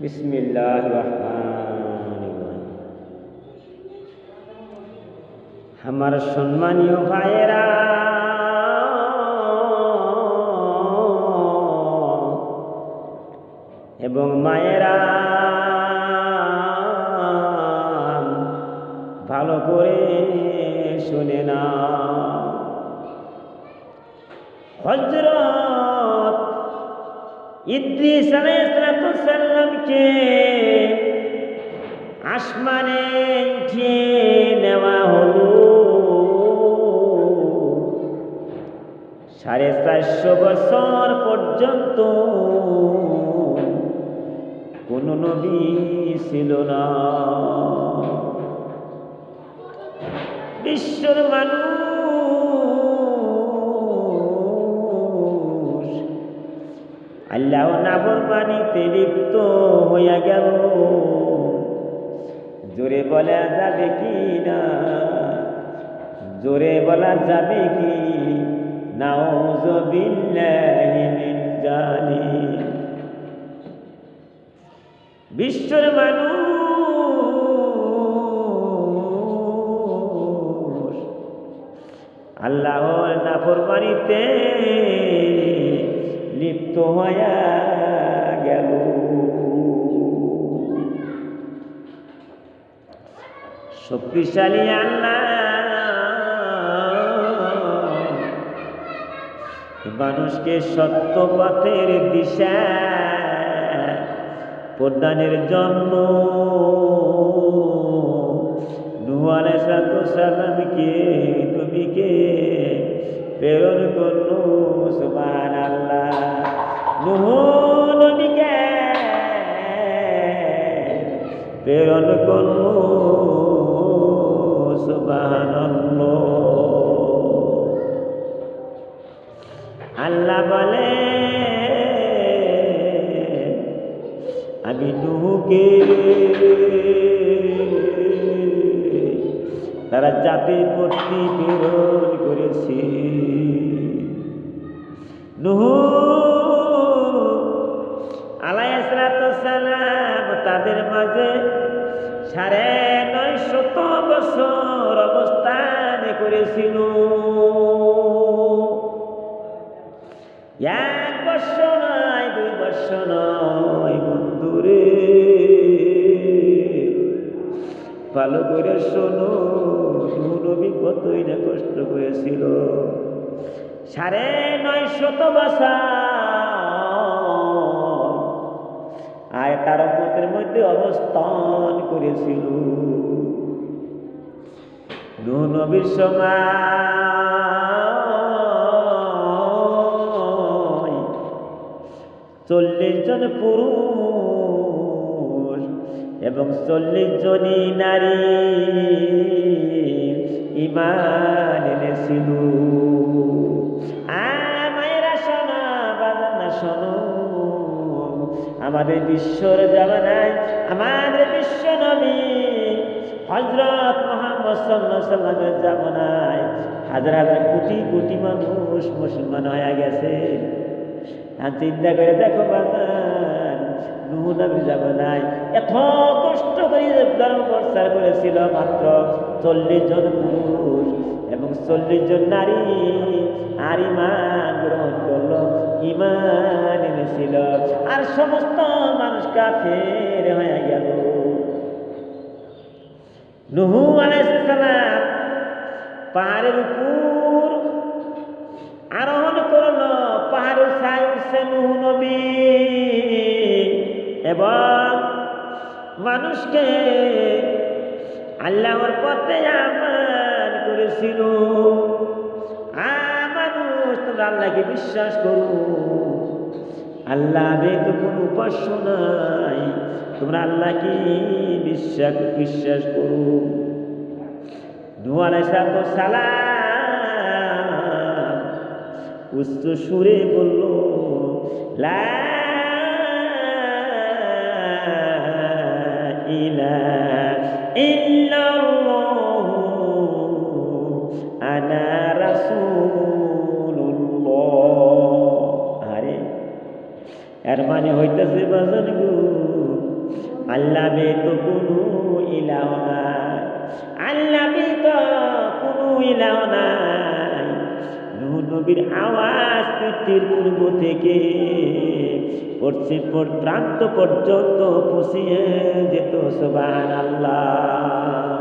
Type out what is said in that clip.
বিসমিল্লাহ রহমান আমার সম্মানীয় ভাইয়েরা এবং মায়েরা ভালো করে শুনে না হজরত ইদ্রিস আলাইসালামকে আসমানে উঠিয়ে নেওয়া হলো। সাড়ে চারশো বছর পর্যন্ত কোনো নবী ছিল না। বিশ্বর মানুষ আল্লাহ নাবর পানিতে লিপ্ত। হইয়া গেল। জোরে বলা যাবে কি না? জোরে বলা যাবে কি? মিন জালিম বিশ্বর মানুষ আল্লাহর নাফরমানিতে লিপ্ত হইয়া গেল। শক্তিশালী আল্লাহ। মানুষকে সত্য পথের দিশা প্রদানের জন্য সালামকে নবীকে প্রেরণ করল সুবান আল্লাহ নুহ নবীকে প্রেরণ করল সুবান আল্লাহ বলে, আমি নুহুকে তারা জাতির প্রতি প্রেরণ করেছি। নুহু আলাইসালাম তাদের মাঝে সাড়ে বছর অবস্থান করেছিল। এক বছর নয়, দুই বছর নয় বন্ধুরে ভালো করে শোনো নবী কতই না কষ্ট করেছিল। সাড়ে নয় শত বছর আর তার মধ্যে অবস্থান করেছিল। নবীর সময় চল্লিশ জন পুরুষ এবং চল্লিশ জনই নারী ইমান এনেছিল। আমাদের বিশ্বর জামানায়, আমাদের বিশ্ব নবী হজরত জামানায় হাজার হাজার কোটি কোটি মানুষ মুসলমান হয়ে গেছে। আর চিন্তা করে দেখো এত কষ্ট করে ধর্ম প্রচার করেছিল মাত্র চল্লিশ জন পুরুষ এবং চল্লিশ জন নারী। আর ইমান গ্রহণ করল ইমান এনেছিল। আর সমস্ত মানুষ কাফের হয়ে নুহু আলাইসালাম পাহাড়ের উপর আরোহণ করল। পাহাড় উৎসাহ উঠছে নুহু নবী। এবং মানুষকে আল্লাহর পথে আমান করেছিল। আ মানুষ তোমরা আল্লাহকে বিশ্বাস করো। আল্লাহ তো কোনো উপাস্য নাই। তোমরা আল্লাহকে বিশ্বাস বিশ্বাস করো। নুয়ালাই সালাম উচ্চ সুরে বলল, লা ইলাহা ইল্লাল্লাহু, আনা এর মানে হইতেছে বাজান গো, আল্লাহ তো কোনো ইলাহ নাই। আল্লাহ তো কোনো ইলাহ নাই। নবীর আওয়াজ পৃথিবীর পূর্ব থেকে পশ্চিম প্রান্ত পর্যন্ত পৌঁছিয়ে যেত সোবান আল্লাহ